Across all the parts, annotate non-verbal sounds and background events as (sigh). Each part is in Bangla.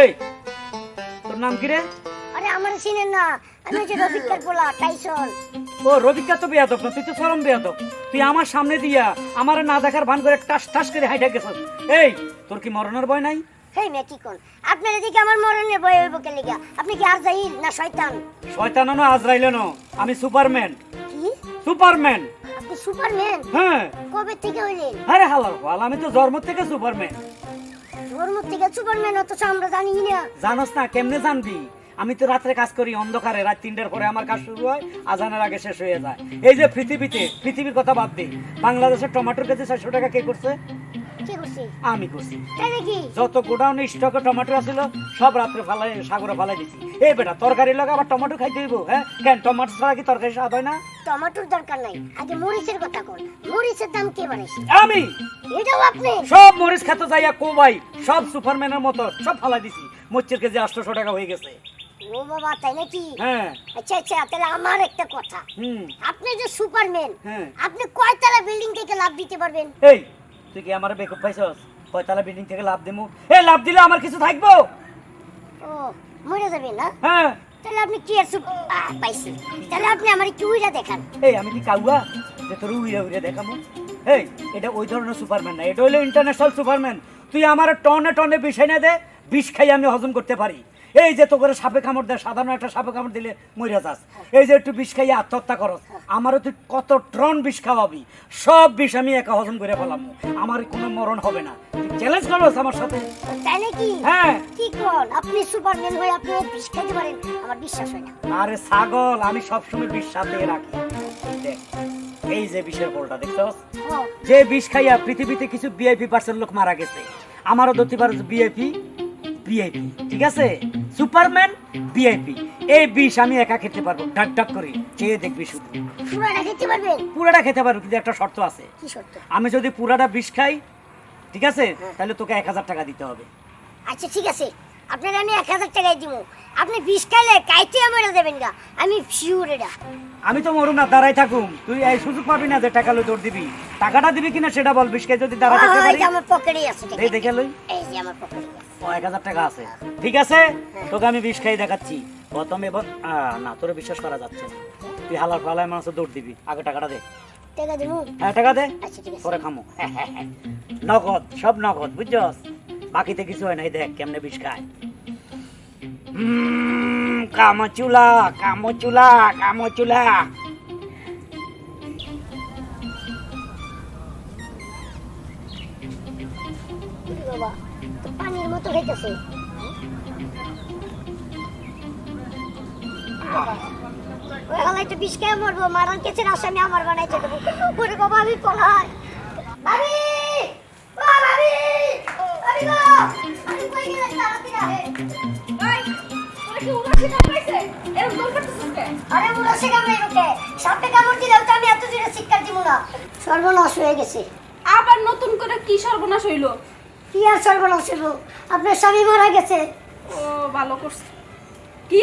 এই তোর নাম কি রে? আরে আমার চিনেন না আমি হচ্ছে রফিকার পোলা টাইসন। ও রবিকা তো বেয়াদব না তুই তো চরম বেয়াদব। তুই আমার সামনে দিয়া আমার না দেখার ভান করে টাস টাস করে হাইটা গেছিস। এই তোর কি মরণের ভয় নাই? হেই কি কোন? আপনার এদিকে আমার মরণের ভয় হইব কে লিগা আপনি কি আর না শয়তান? শয়তান না আজরাইল না আমি সুপারম্যান। কি? সুপারম্যান। আপনি সুপারম্যান? হ্যাঁ। কবে থেকে হইলেন? আরে হালার বল আমি তো জন্ম থেকে সুপারম্যান। ধর্ম থেকে সুপারম্যান অথচ আমরা জানি না। জানোস না, কেমনে জানবি? আমি তো রাত্রে কাজ করি, অন্ধকারে, রাত তিনটার পরে আমার কাজ শুরু হয়, আজানের আগে শেষ হয়ে যায়। এই যে পৃথিবীতে, পৃথিবীর কথা বাদ দিই বাংলাদেশের টমেটোর কেজি ছয়শো টাকা কি করছি? আমি করছি। যত গোডাউনে স্টকে টমেটো আছিল সব রাত্রে ফালাই সাগরে ফালাই দিছি। এই বেটা তরকারি লাগে আবার টমেটো খাইতে হইব হ্যাঁ? কেন টমেটো ছাড়া কি তরকারি স্বাদ হয় না? টমেটোর দরকার নাই। আগে মরিচের কথা কোন। মরিচের দাম কে বাড়াইছে? আমি! এটাও আপনি? সব মরিচ খেতে যাইয়া কোবাই সব সুপারম্যানের মতো সব ফালাই দিছি। মরিচের কেজি আটশোশো টাকা হয়ে গেছে। ও বাবা তাই নাকি? হ্যাঁ। আচ্ছা আচ্ছা তাহলে আমার একটা কথা। হুম। আপনি যে সুপারম্যান হ্যাঁ। আপনি কয়তলা বিল্ডিং থেকে লাভ দিতে পারবেন? এই তুই কি আমার বেকুব পাইছস? কয়তলা বিল্ডিং থেকে লাভ দিমু। এই লাভ দিলে আমার কিছু থাকব? ও মরে যাবেন না? হ্যাঁ। তাহলে আপনি কি আর সুপ পাইছি। তাহলে আপনি আমার একটু উইরা দেখান? এই আমি কি কাউয়া? যে তোর উড়ে উড়ে দেখাবো এই এটা ওই ধরনের সুপারম্যান না। এটা হলো ইন্টারন্যাশনাল সুপারম্যান তুই আমার টনে টনে বিষ এনে দে বিষ খাই আমি হজম করতে পারি। এই যে তো করে সাপে কামড় দেয় সাধারণ একটা সাপে কামড় দিলে মরে যাস। এই যে একটু বিষ খাইয়ে আত্মহত্যা করস আমারও তুই কত টন বিষ খাওয়াবি? সব বিষ আমি একা হজম করে ফেলাম। আমার কোনো মরণ হবে না। চ্যালেঞ্জ করস আমার সাথে? তাই নাকি হ্যাঁ। কি কোন আপনি সুপারম্যান হয়ে আপনি বিষ খাইতে পারেন। আমার বিশ্বাস হয় না। আরে ছাগল আমি সবসময় বিষ সাথে রাখি। দেখ এই যে বিষের বলটা দেখছস ও, যে বিষ খাইয়া পৃথিবীতে কিছু বিআইপি পার্সেন্ট লোক মারা গেছে আমারও ধরতে পারে বিআইপি বিআইপি ঠিক আছে? সুপারম্যান বিআইপি এই বিষ আমি একা খেতে পারব। ডাক ডাক করে চেয়ে দেখবি শুধু। পুরাটা খেতে পারবেন পুরাটা খেতে পারব কিন্তু একটা শর্ত আছে। কি সত্য আমি যদি পুরাটা বিষ খাই ঠিক আছে? তাহলে তোকে এক হাজার টাকা দিতে হবে। আচ্ছা ঠিক আছে। আপনার আমি এক হাজার টাকায় দিব। আপনি বিষ খাইলে কাইতে আমার দেবেন গা। আমি শিওর এটা আমি তো মরুম না দাঁড়াই থাকুম। তুই এই সুযোগ পাবি না যে টাকা লই তোর দিবি। টাকাটা দিবি কিনা সেটা বল বিষ খাই যদি দাঁড়াই থাকতে পারি। আমার পকেটেই আছে। এই দেখে লই। এই যে আমার পকেটে এক হাজার টাকা আছে। ঠিক আছে? তোকে আমি বিষ খাই দেখাচ্ছি। প্রথমে আহ, না তোরে বিশ্বাস করা যাচ্ছে না। তুই হালার ফালায় মানুষ দৌড় দিবি। আগে টাকাটা দে। টাকা হ্যাঁ টাকা দে। আচ্ছা পরে খামো। (laughs) নগদ সব নগদ বুঝছস? বাকিতে কিছু হয় নাই দেখ কেমনে বিষ খায়। কামচুলা কামচুলা কামচুলা। হইতেছে। ওই বিষ খেয়ে মরবো মারান কেছের আসামি আমার বানাইতে দেবো। ওরে বাবা আমি পড়াই ভাবি! ও ভাবি! ভাবি গো! আমি কই গেলাম তাড়াতাড়ি আহে। আরে উড়াছে কামড়ে সাপে কামড় দিলেও তো আমি এত জোরে শিক্ষা দিব না। সর্বনাশ হয়ে গেছে। আবার নতুন করে কি সর্বনাশ হইল? কি আর সর্বনাশ হলো? আপনার স্বামী মারা গেছে। ও ভালো করছে। কি?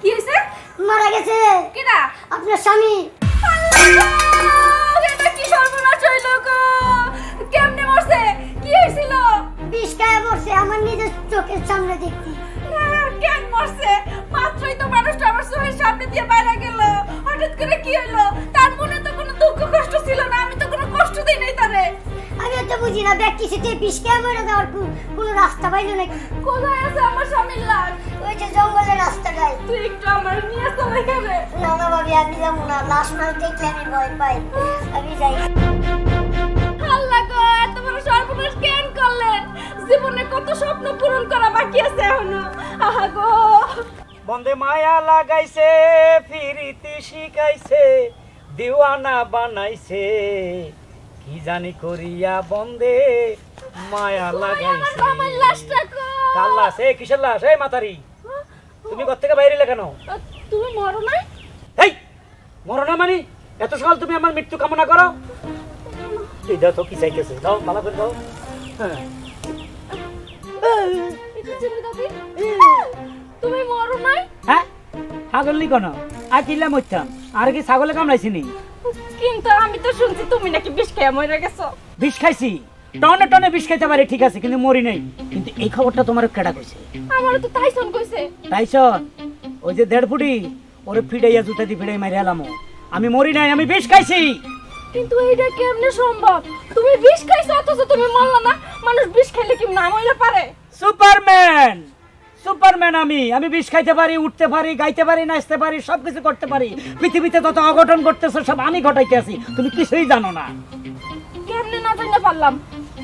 কি হয়েছে? মারা গেছে। কেডা আপনার স্বামী! এটা কি সর্বনাশ হইল গো? কেমনে মরছে? কি হয়েছিল? বিষ খায় মরছে আমার নিজের চোখের সামনে দেখছি। কেন মরছে? মাত্রই তো মানুষটা আমার চোখের সামনে দিয়ে বাইরে গেল। হঠাৎ করে কি হইল? তার মনে তো কোনো দুঃখ কষ্ট ছিল না আমি তো কোনো কষ্ট দিই নাই তারে। আমি তো বুঝি না ব্যক্তি সেটি বিষ খেয়ে মরে যাওয়ার কো- কোনো রাস্তা পাইলো নাকি? কোথায় আছে আমার স্বামীর লাশ ওই যে জঙ্গলের রাস্তাটায় তুই একটু আমার নিয়ে চলে এখানে। না না ভাবি আমি যাব না। লাশ মাছ দেখলে আমি ভয় পাই। আমি যাই। আল্লাহ গো এত বড় সর্বনাশ কেন করলেন? জীবনে কত স্বপ্ন পূরণ করা বাকি আছে এখনও। আহা গো। বন্দে মায়া লাগাইছে ফিরিতে শিখাইছে দিওয়ানা বানাইছে। কি জানি করিয়া বন্দে? মায়া লাগাইছে। গো কাল লাশ? এই কিসের লাশ? এই মাতারি। তুমি ঘর থেকে বাইরে এলে কেন? তুমি মরো নাই? এই মরনা মানি? এত সকাল তুমি আমার মৃত্যু কামনা করো? এই দাও তো কি চাইতেছে? দাও ভালো করে দাও। হ্যাঁ। তুমি মরো নাই? হ্যাঁ? ছাগল নি কেন? আর কিনলাম হচ্ছাম আর কি ছাগলে কামড়াইছি নি? কিন্তু আমি তো শুনছি তুমি নাকি বিষ খেয়ে মরে গেছো। বিষ খাইছি। টনে টনে বিষ খেতে পারি ঠিক আছে কিন্তু মরি নাই। কিন্তু এই খবরটা তোমার কেডা কইছে? আমার তো তাইসন কইছে। তাইছন ওই যে দেড় ফুটি ওরে ফিডাইয়া জুতা দি ফিডাই মারি হেলামো আমি মরি নাই আমি বিষ খাইছি। কিন্তু এইটা কেমনে সম্ভব? তুমি বিষ খাইছো অথচ তুমি মানলা না। মানুষ বিষ খাইলে কি না মইলা পারে? সুপারম্যান! সুপারম্যান আমি। আমি বিষ খাইতে পারি উঠতে পারি গাইতে পারি নাচতে পারি সব কিছু করতে পারি। পৃথিবীতে তত অঘটন করতেছে সব আমি ঘটাইতে আছি। তুমি কিছুই জানো না। কেমনে না জানতে পারলাম?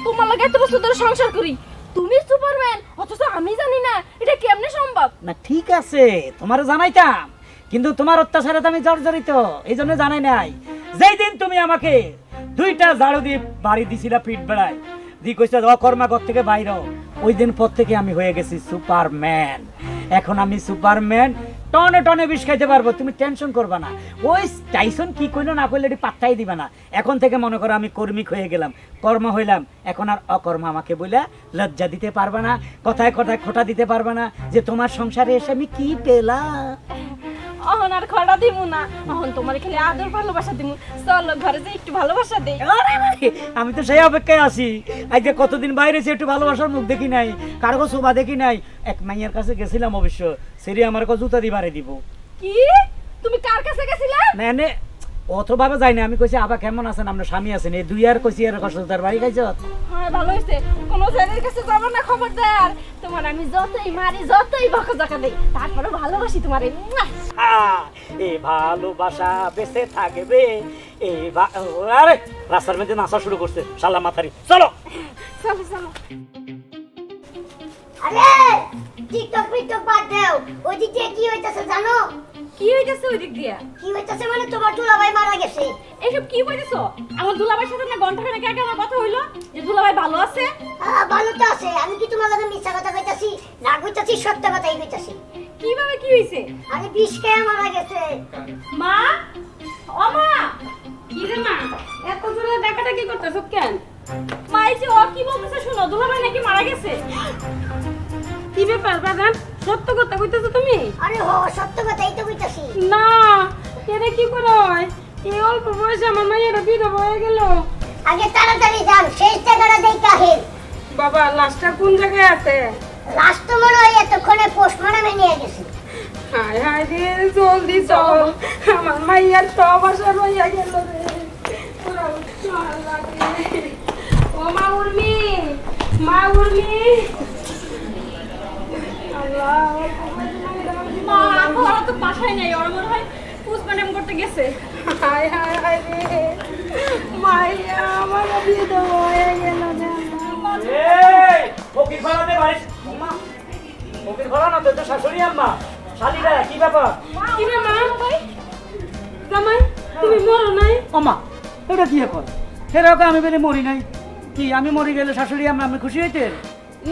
তোমার লাগে এত বছর ধরে সংসার করি। তুমি সুপারম্যান অথচ আমি জানি না। এটা কেমনে সম্ভব? না ঠিক আছে তোমার জানাইতাম। কিন্তু তোমার অত্যাচারে তো আমি জর্জরিত এই জন্য জানাই নাই। যেই দিন তুমি আমাকে দুইটা ঝাড়ু দিয়ে বাড়ি দিছিলা পিঠ বেড়ায় দি কইছে অকর্মাগর থেকে বাইর। ওই দিন পর থেকে আমি হয়ে গেছি সুপারম্যান। এখন আমি সুপারম্যান, টনে টনে বিষ খাইতে পারব, তুমি টেনশন করবা না। ওই টাইসন কি কইলো না কইলে, এটি পাত্তাই দিবে না। এখন থেকে মনে করো আমি কর্মিক হয়ে গেলাম, কর্ম হইলাম। এখন আর অকর্ম আমাকে বলে লজ্জা দিতে পারবে না, কথায় কথায় খোটা দিতে পারবে না যে তোমার সংসারে এসে আমি কি পেলাম? আর খড়া দিব না? এখন তোমার খালি আদর ভালোবাসা দিব চলো ঘরে যে একটু ভালোবাসা দে আমি তো সেই অপেক্ষায় আছি। আজকে কতদিন বাইরে একটু ভালোবাসার মুখ দেখি নাই কারও শোভা দেখি নাই। এক মাইয়ার কাছে গেছিলাম অবশ্য সেরি আমার কাছে জুতা দিবারে দিব। কি? তুমি কার কাছে গেছিলা? না নে অতভাবে যাই না আমি কইছি আবার কেমন আছেন? আপনার স্বামী আছেন এই দুই আর কইছি আর কষ্ট তার বাড়ি খাইছ? হ্যাঁ ভালো হয়েছে কোনো ছেলের কাছে যাব না খবরদার। তোমার আমি যতই মারি যতই বকা দেই তারপরে ভালোবাসি তোমারে। এ ভালোবাসা বেঁচে থাকবে। এ আরে রাস্তার মধ্যে নাচা শুরু করছে। শালা মাথারি চলো। চলো চলো। আরে টিকটক পিকটক বাদ দাও। ওই দিক কি হইতাছে জানো? কি হইতেছে ওই দিক দিয়া? কি হইতাছে মানে তোমার দুলাভাই মারা গেছে। এইসব কি বলতেছো আমার দুলাভাইয়ের সাথে না ঘণ্টা খানেক আগে আমার কথা হইল? যে দুলাভাই ভালো আছে? হ্যাঁ ভালো তো আছে। আমি কি তোমার লগে মিথ্যা কথা কইতাছি? না কইতাছি সত্য কথাই কইতাছি। কীভাবে কি হইছে? আরে বিষ খেয়ে মারা গেছে। মা? ও মা! কি রে মা? এত জোরে দেখাটা কি করতেছ কেন? মা এই যে ও কি বলতেছে শুনো দুলাভাই নাকি মারা গেছে? কি ব্যাপার বাজান সত্য কথা কইতেছো তুমি? আরে হ সত্য কথাই তো কইতাছি। না এটা কি করে হয় এই অল্প বয়সে আমার মায়েরা বিধবা হয়ে গেল। আগে তাড়াতাড়ি যান শেষ জায়গাটা দেই কাহিল বাবা লাশটা কোন জায়গায় আছে? লাস্ট তো মনে হয় এতক্ষণে পোস্টমর্টমে নিয়ে গেছে। হায় হায় রে জলদি চল। আমার মাইয়ার সব আশা রইয়া গেল রে। ও মা উর্মি মা উর্মি। মা ওরা তো বাসায় নেই ওরা মনে হয় পোস্টমর্টম করতে গেছে। হায় হায় হায় রে। মাইয়া আমার হয়ে গেল আমার। বাড়ি ফকির তো শাশুড়ি আম্মা শালিরা কি ব্যাপার? কি রে মা? জামাই তুমি মরো নাই? ওমা এটা কি এখন এরকম আমি বেলে মরি নাই। কি আমি মরি গেলে শাশুড়ি আম্মা আমি খুশি হইতে?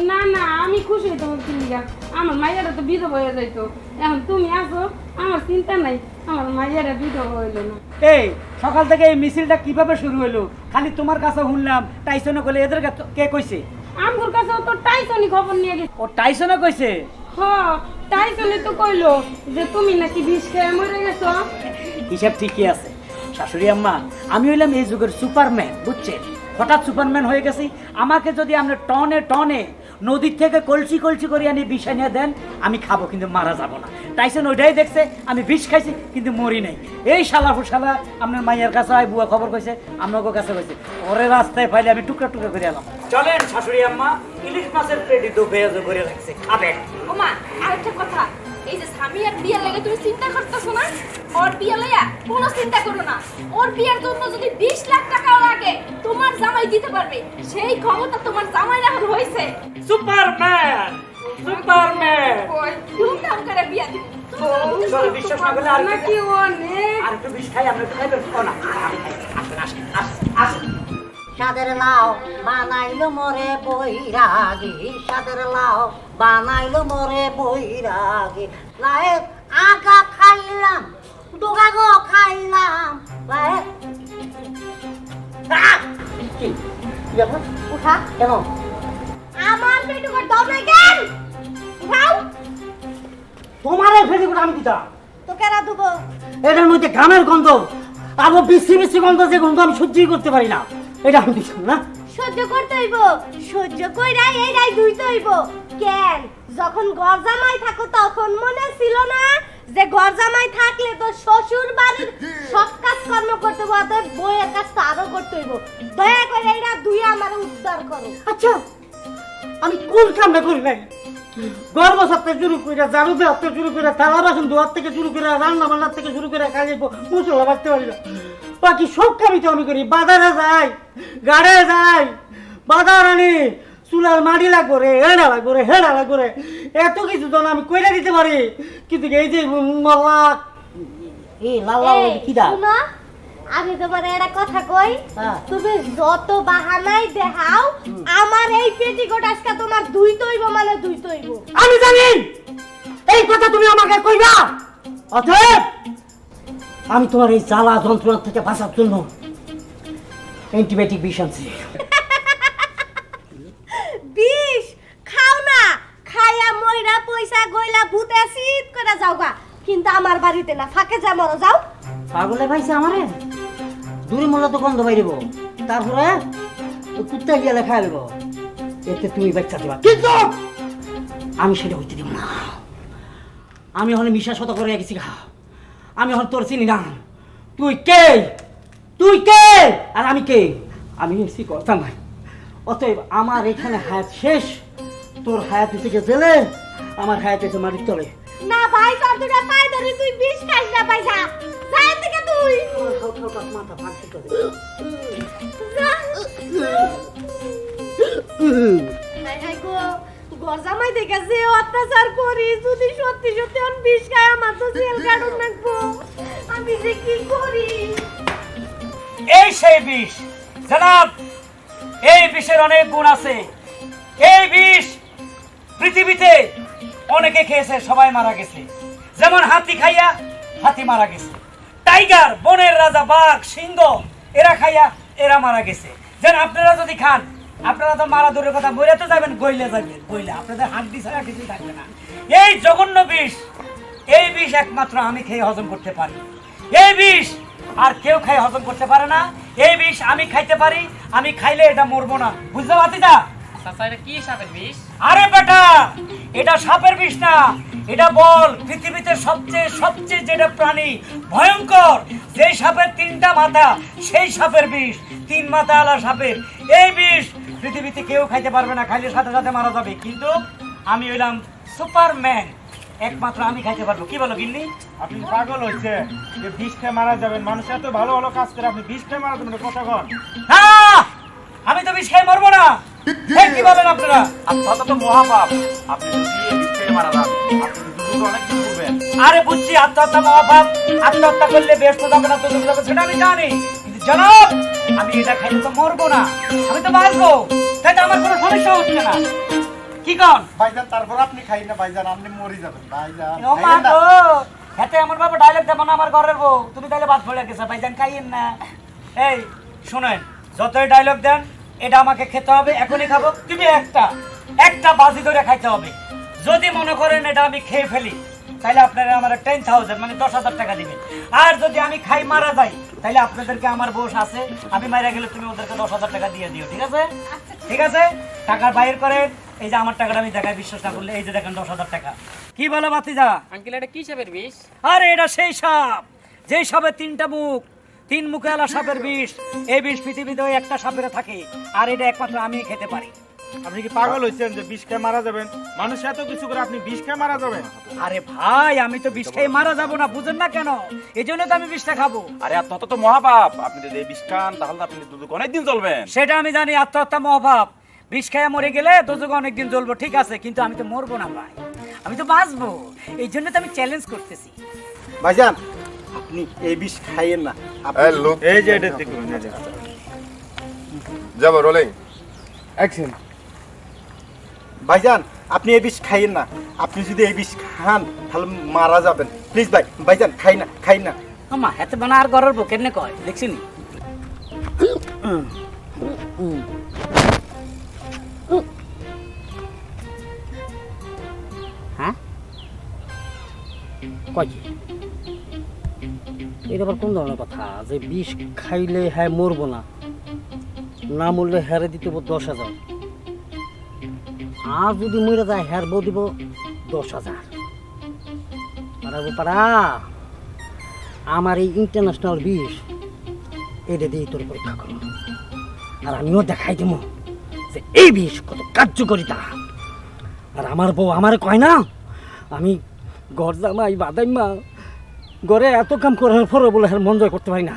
না না আমি খুশি তোমার চিন্তা আমার মাইয়ারা তো বিধবা হয়ে যাইতো। এখন তুমি আসো আমার চিন্তা নাই আমার মাইয়ারা বিধবা হইল না। এই সকাল থেকে এই মিছিলটা কীভাবে শুরু হলো খালি তোমার কাছে শুনলাম টাইসনে কইলে এদের কে কইছে? আমগুর কাছে তো টাইসনি খবর নিয়ে গেছে। ও টাইসনে কইছে? হ টাইসনি তো কইলো যে তুমি নাকি বিষ খেয়ে মরে গেছো। হিসাব ঠিকই আছে। শাশুড়ি আম্মা আমি হইলাম এই যুগের সুপারম্যান বুঝছেন? হঠাৎ সুপারম্যান হয়ে গেছি। আমাকে যদি আপনি টনে টনে নদীর থেকে কলসি কলসি করে আনি বিষ এনে দেন, আমি খাব, কিন্তু মারা যাব না। টাইসন ওইটাই দেখছে, আমি বিষ খাইছি, কিন্তু মরি নাই। এই শালা ফুসালা, আপনার মাইয়ের কাছে হয় বুয়া খবর কইছে আপনাকে কাছে কইছে। ওরে রাস্তায় পাইলে আমি টুকরা টুকরা করে এলাম চলেন, শাশুড়ি আম্মা, ইলিশ মাছের প্লেটে দু পেঁয়াজ করে রাখছে, খাবেন। ওমা, আরেকটা কথা, এই যে স্বামী আর বিয়ের লাগে তুমি চিন্তা করতেছো না? ওর বিয়ে লইয়া কোনো চিন্তা করো না। ওর বিয়ের জন্য যদি বিশ লাখ টাকাও লাগে তোমার জামাই দিতে পারবে। সেই ক্ষমতা তোমার জামাই এখন হয়েছে সুপারম্যান! সুপারম্যান! ধুমধাম করে বিয়া দিব। বিশ্বাস না করলে আর নাকি অনেক আর একটু বিষ খাই আমরা একটু খাইবেন না আমি খাই আসেন আসেন আসেন আসেন সাদের লাও বানাইলো মরে বৈরাগী। সাদের লাও বানাইলো মরে বৈরাগী। লায়ের আগা খাইলাম। ডোগা গো খাইলাম? উঠা। কেন? আমার পেটুকে দমে কেন? উঠাও। তোমার এই ফেসিকুট আমি দিতাম তো কেরা দেবো। এটার মধ্যে ঘামের গন্ধ আরও বিশ্রী বিশ্রী গন্ধ যে গন্ধ আমি সহ্যই করতে পারি না। এটা আমি দিতাম না? সহ্য করতে হইব। সহ্য কইরা এই রাই দুইতে হইব। কেন? যখন ঘর জামাই থাকো তখন মনে ছিল না যে ঘর জামাই থাকলে তো শ্বশুর বাড়ির সব কাজ কর্ম করতে হবে অতএব বইয়ের কাজ তো আরও করতে হইব। দয়া করে এইরা দুই আমার উদ্ধার করো। আচ্ছা আমি কোন কামটা করি নাই গর্ব সপ্তাহে শুরু করে ঝাড়ু দেওয়ার থেকে শুরু করে থালা বাসন ধোয়ার থেকে শুরু করে রান্না বান্নার থেকে শুরু করে কাজে মশলা বাড়তে পারি না। বাকি সব কামই তো আমি করি। বাজারে যাই গাড়ে যাই বাজার আনি চুলার মাটি লাগবো রে হেডা লাগবো রে হেডা লাগবো রে। এত কিছু তো আমি কইরা দিতে পারি। কিন্তু এই যে মালা এই লাল লাল কি দা আমি তোমার একটা কথা কই। হ্যাঁ। তুমি যত বাহানাই দেখাও আমার এই পেটিকোট আজকে তোমার দুই তৈব মানে দুই তৈব। আমি জানি! এই কথা তুমি আমাকে কইবা! অতএব আমি তোমার এই জ্বালা যন্ত্রণা থেকে বাঁচার জন্য অ্যান্টিবায়োটিক বিষ আনছি বিষ খাও না খাইয়া ময়রা পয়সা গইলা ভূতে শীত করে যাও গা কিন্তু আমার বাড়িতে না, ফাঁকে যা মরো, যাও। পাগলে পাইছে আমারে? দূরে মূল্য তো গন্ধ বাইরিব তারপরে ওই কুত্তা গিয়ে লেখা দেব এতে তুমি বাচ্চা দিবা। কিন্তু আমি সেটা হইতে দেব না। আমি হলে মিশা শত করে গেছি খা আমি হল তোর চিনি না। তুই কে? তুই কে? আর আমি কে? আমি এসি কথা নাই। অতএব আমার এখানে হায়াত শেষ। তোর হায়াত থেকে জেলে, আমার হায়াত এসে মাটির তলে। না ভাই, তোর দুটা ধরে তুই বিষ খাইস না পয়সা যাই থেকে তুই। মাথা করে যা। যে অত্যাচার করি, যদি সত্যি সত্যি অন বিষ খায় আমার তো জেল কাটুন লাগবো আমি যে কি করি? এই সেই বিষ। জনাব, এই বিষের অনেক গুণ আছে। এই বিষ পৃথিবীতে অনেকে খেয়েছে সবাই মারা গেছে। যেমন হাতি খাইয়া হাতি মারা গেছে। টাইগার বনের রাজা বাঘ সিংহ এরা খাইয়া এরা মারা গেছে। যেন আপনারা যদি খান আপনারা তো মারা দূরের কথা মরে তো যাবেন গইলে যাবেন গইলে। আপনাদের হাড্ডি ছাড়া কিছুই থাকবে না। এই জঘন্য বিষ এই বিষ একমাত্র আমি খেয়ে হজম করতে পারি। এই বিষ আর কেউ খাই হজম করতে পারে না। এই বিষ আমি খাইতে পারি আমি খাইলে এটা মরবো না। বুঝতে পারছি না? কি সাপের বিষ? আরে বেটা এটা সাপের বিষ না এটা বল পৃথিবীতে সবচেয়ে সবচেয়ে যেটা প্রাণী ভয়ঙ্কর। যেই সাপের তিনটা মাথা সেই সাপের বিষ তিন মাথা আলা সাপের। এই বিষ পৃথিবীতে কেউ খাইতে পারবে না খাইলে সাথে সাথে মারা যাবে। কিন্তু আমি হইলাম সুপারম্যান। একমাত্র আমি খাইতে পারব। কি বলো গিন্নি? আপনি পাগল হচ্ছে যে বিষ খেয়ে মারা যাবেন মানুষ এত ভালো ভালো কাজ করে আপনি বিষ খেয়ে মারা যাবেন কথা কন। আমি তো বিষ খেয়ে মরবো না। কি বলেন আপনারা? আত্মহত্যা তো মহাপাপ। আপনি যদি এই বিষ খেয়ে মারা যান। আপনি দুটো অনেক কিছু করবেন আরে বুঝছি আত্মহত্যা মহাপাপ। আত্মহত্যা করলে ব্যস্ত যাবে না তো যাবে সেটা আমি জানি। কিন্তু জনাব আমি এটা খাইলে তো মরবো না। আমি তো বাঁচবো। তাই তো আমার কোনো সমস্যা হচ্ছে না। কি কন? ভাইজান তারপর আপনি খাই না ভাইজান আপনি মরে যাবেন। ভাইজান ও মা গো হাতে আমার বাবা ডায়লগ দেবো না আমার ঘরের বউ। তুমি তাহলে বাদ পড়ে গেছে ভাইজান খাইয়েন না। এই শুনেন যতই ডায়লগ দেন এটা আমাকে খেতে হবে এখনই খাব। তুমি একটা একটা বাজি ধরে খাইতে হবে। যদি মনে করেন এটা আমি খেয়ে ফেলি তাহলে আপনারা আমার টেন থাউজেন্ড মানে দশ হাজার টাকা দিবেন। আর যদি আমি খাই মারা যাই তাহলে আপনাদেরকে আমার বস আছে আমি মারা গেলে তুমি ওদেরকে দশ হাজার টাকা দিয়ে দিও ঠিক আছে? ঠিক আছে। টাকা বাইর করেন এই যে আমার টাকাটা আমি দেখাই বিশ্বাস না করলে এই যে দেখেন দশ হাজার টাকা। কি বলো বাতিজা আঙ্কেল এটা কি সাপের বিষ? আরে এটা সেই সাপ। যেই সাপের তিনটা মুখ তিন মুখে আলা সাপের বিষ। এই বিষ পৃথিবীতে ওই একটা সাপের থাকে আর এটা একমাত্র আমি খেতে পারি। আপনি কি পাগল হয়েছেন যে বিষ খেয়ে মারা যাবেন? মানুষ এত কিছু করে আপনি বিষ খেয়ে মারা যাবেন? আরে ভাই আমি তো বিষ খেয়ে মারা যাব না বুঝেন না কেন? এই জন্য তো আমি বিষটা খাব। আরে আত্মহত্যা তো মহাপাপ। আপনি যদি এই বিষ খান তাহলে আপনি দুদুক অনেকদিন চলবেন সেটা আমি জানি আত্মহত্যা মহাভাব বিষ খেয়ে মরে গেলে তোজোগ অনেকদিন জ্বলবো ঠিক আছে কিন্তু আমি তো মরবো না ভাই। আমি তো বাঁচবো। এই জন্য তো আমি চ্যালেঞ্জ করতেছি। ভাইজান আপনি এই বিষ খাইয়েন না। এই লোক এই যে এটা দেখুন। যাব রোলিং অ্যাকশন ভাইজান আপনি এই বিষ খাইয়েন না। আপনি যদি এই বিষ খান তাহলে মারা যাবেন। প্লিজ ভাই ভাইজান খাই না খাই না। আমা হাতে বানা আর ঘরের বউ কেমনে কয়? দেখছিনি হ্যাঁ? কয় কি? এটা আবার কোন ধরনের কথা? যে বিষ খাইলে হ্যাঁ মরবো না। না মূল্যে হেরে দিতে দশ হাজার। আর যদি মরে যায়, হের বউ দিব দশ হাজার। আমার এই ইন্টারন্যাশনাল বিষ, এটা দিয়ে তোর পরীক্ষা করো। আর আমিও দেখাই দেবো যে এই বিষ কত কার্যকরিতা। আর আমার বউ আমার কয় না, আমি ঘর জামাই বাদাইমা ঘরে এত কাম করার পরও বলে হের মন জয় করতে পারি না।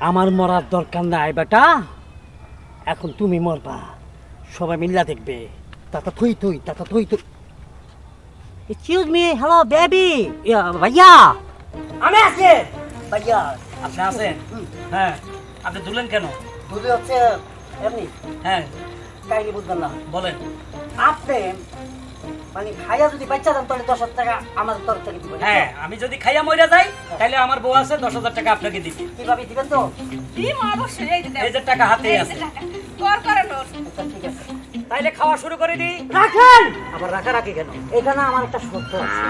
আমার মরার দরকার নাই বেটা। এখন তুমি মরবা। সবাই মিল্লা দেখবে। তাতা থই থই তাতা থই থই। এক্সকিউজ মি হ্যালো বেবি ভাইয়া। আমি আছি। ভাইয়া আপনি আছেন? হ্যাঁ। আপনি দুলেন কেন? বুঝে হচ্ছে এমনি। হ্যাঁ। কাহিনি বুঝবেন না। বলেন। আপনি মানে খাইয়া যদি বাচ্চা দেন তাহলে দশ হাজার টাকা আমার তরফ থেকে দিবেন। হ্যাঁ আমি যদি খাইয়া মরে যাই তাহলে আমার বউ আছে দশ হাজার টাকা আপনাকে দিবে। কীভাবে দিবেন তো? এই যে দেখ। এই যে টাকা। হাতে আছে আচ্ছা, ঠিক আছে। তাইলে খাওয়া শুরু করে দিই। রাখেন! আবার রাখা রাখি কেন? এখানে আমার একটা শর্ত আছে।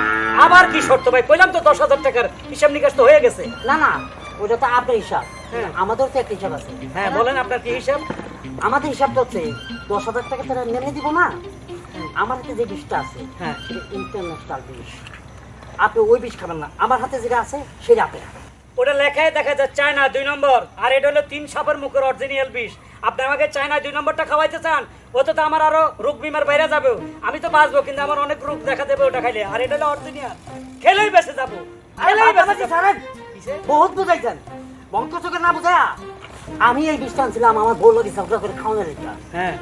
আবার কি শর্ত ভাই? কইলাম তো দশ হাজার টাকার হিসাব নিকাশ তো হয়ে গেছে। না না ওটা তো আপনার হিসাব। হ্যাঁ। আমাদের তো একটা হিসাব আছে। হ্যাঁ বলেন আপনার কি হিসাব? আমাদের হিসাবটা হচ্ছে দশ হাজার টাকা তারা নেমে দিব না। আমার হাতে যে বিষটা আছে হ্যাঁ। ইন্টারন্যাশনাল বিষ। আপনি ওই বিষ খাবেন না। আমার হাতে যেটা আছে সেটা আপনি ওটা লেখায় দেখা যায় চায়না দুই নম্বর আর এটা হলো তিন সাপের মুখের অরিজিনাল বিষ। আপনি আমাকে চায়না দুই নম্বরটা খাওয়াইতে চান ওতে তো আমার আরও রোগ বিমার বাইরে যাবে। আমি তো বাঁচবো কিন্তু আমার অনেক রোগ দেখা দেবে ওটা খাইলে। আর এটা হলো অরিজিনাল খেলেই বেঁচে যাব? বহুত বুঝাইছেন। বঙ্ক চোখে না বুঝায়া আমি এই বিষটা আনছিলাম আমার বউ লোক ঝগড়া করে খাওয়ানোর এটা হ্যাঁ।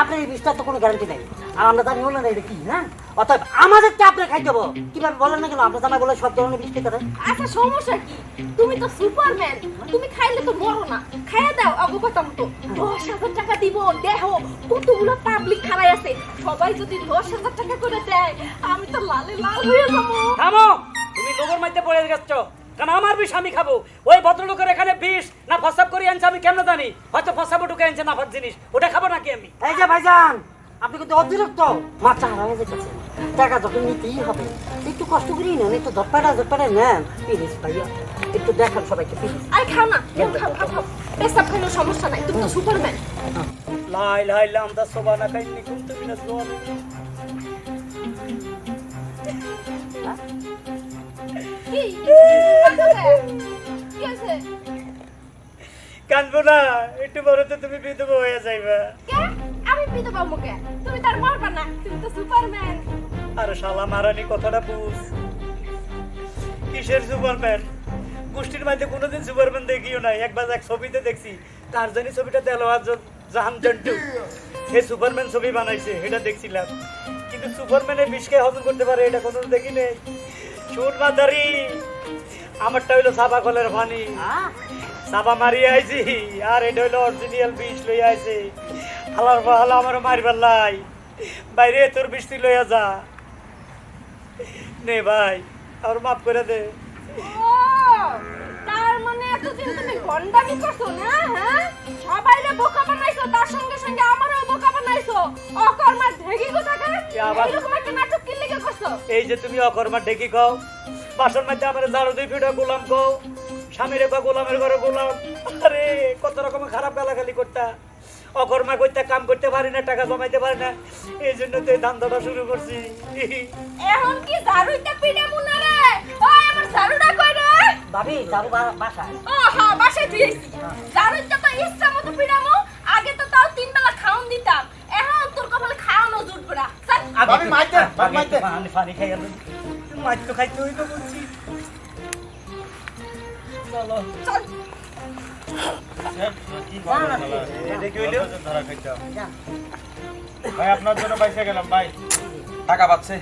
আপনার এই বিষটার তো কোনো গ্যারান্টি নাই। আর আমরা জানি না এটা কি হ্যাঁ? অর্থাৎ আমাদেরটা আপনি খাই দেবো কীভাবে বলেন না কেন? আপনার জামাই বলে সব ধরনের বৃষ্টি করে আচ্ছা সমস্যা কি? তুমি তো সুপারম্যান। তুমি খাইলে তো মরো না। খাইয়া দাও আবু কথা মতো। দশ হাজার টাকা দিব দেহ। কতগুলো পাবলিক খারাই আছে। সবাই যদি দশ হাজার টাকা করে দেয় আমি তো লালে লাল হয়ে যাব। থামো! তুমি লোকের মধ্যে পড়ে গেছো। কারণ আমার বিষ আমি খাব। ওই ভদ্রলোকের এখানে বিষ না ফসাব করে আনছে আমি কেমন জানি? হয়তো ফসাবো ঢুকে আনছে না জিনিস। ওটা খাব নাকি আমি? এই যে ভাইজান আপনি কিন্তু অতিরিক্ত। মাথা হারাই যেতেছে টাকা যখন নিতেই হবে একটু কষ্ট করেই নেন একটু ধরপাড়া ধরপাড়া নেন। প্লিজ ভাইয়া একটু দেখান সবাইকে প্লিজ। আরে খাও না খাও খাও খাও পেশাব খাইলেও সমস্যা নাই তুমি তো সুপারম্যান লাই লাই লাম দা সোবানা কাইনি কুমতু মিনাস লোয়ামি কি কি আছে কানবো না একটু বড় তো তুমি বিধবা হয়ে যাইবা। আমি বিধবা মুখে? তুমি তার মারবা না তুমি তো সুপারম্যান। আর শালা মারানি কথাটা বুঝ। কিসের সুপারম্যান? গোষ্ঠীর মধ্যে কোনোদিন সুপারম্যান দেখিও নাই একবার এক ছবিতে দেখছি। তার জানি ছবিটা দেলোয়ার জাহান জন্টু সে সুপারম্যান ছবি বানাইছে এটা দেখছিলাম। কিন্তু সুপারম্যানের বিষকে হজম করতে পারে এটা কোনো দেখি নেই শুট মাদারি আমারটা হইল সাবা কলের পানি সাবা মারি আইছি আর এটা হইল অরিজিনাল বিষ লই আইছি। হালার হালা আমার মারিবার লাই বাইরে তোর বৃষ্টি লইয়া যা। নে ভাই আর মাফ করে দে। এতদিন তুমি গন্ডামি করছ না হ্যাঁ? সবাইরে বোকা বানাইছো তার সঙ্গে সঙ্গে আমারও বোকা বানাইছো। অকর্মার ঢেগি কোথাকার? এরকম একটা নাটক কি লেগে করছ? এই যে তুমি অকর্মা ডেকি কও বাসন মধ্যে আমার ঝাড়ু দুই ফিটা গোলাম কও স্বামীর গোলামের ঘরে গোলাম। আরে কত রকমের খারাপ গালাগালি করতা। অকর্মা করতে কাম করতে পারি না টাকা জমাইতে পারি না। এই জন্য তো ধান্দাটা শুরু করছি। এখন কি ঝাড়ুইতে পিড়ে মুনা রে ও আমার ঝাড়ুটা কই ভাবি যাব বাসায়। ও হ্যাঁ বাসায় দিয়েছি ঝাড়ুইতে তো ইচ্ছা মতো পিড়ামো আগে তো তাও তিন বেলা খাওন দিতাম। এখন তোর কপালে খাওয়ানো জুটবে না। ভাবি। পানি পানি খাই গেল তো খাইতে বলছি চলো। চল। ভাই আপনার জন্য বাইসে গেলাম ভাই। টাকা পাচ্ছে।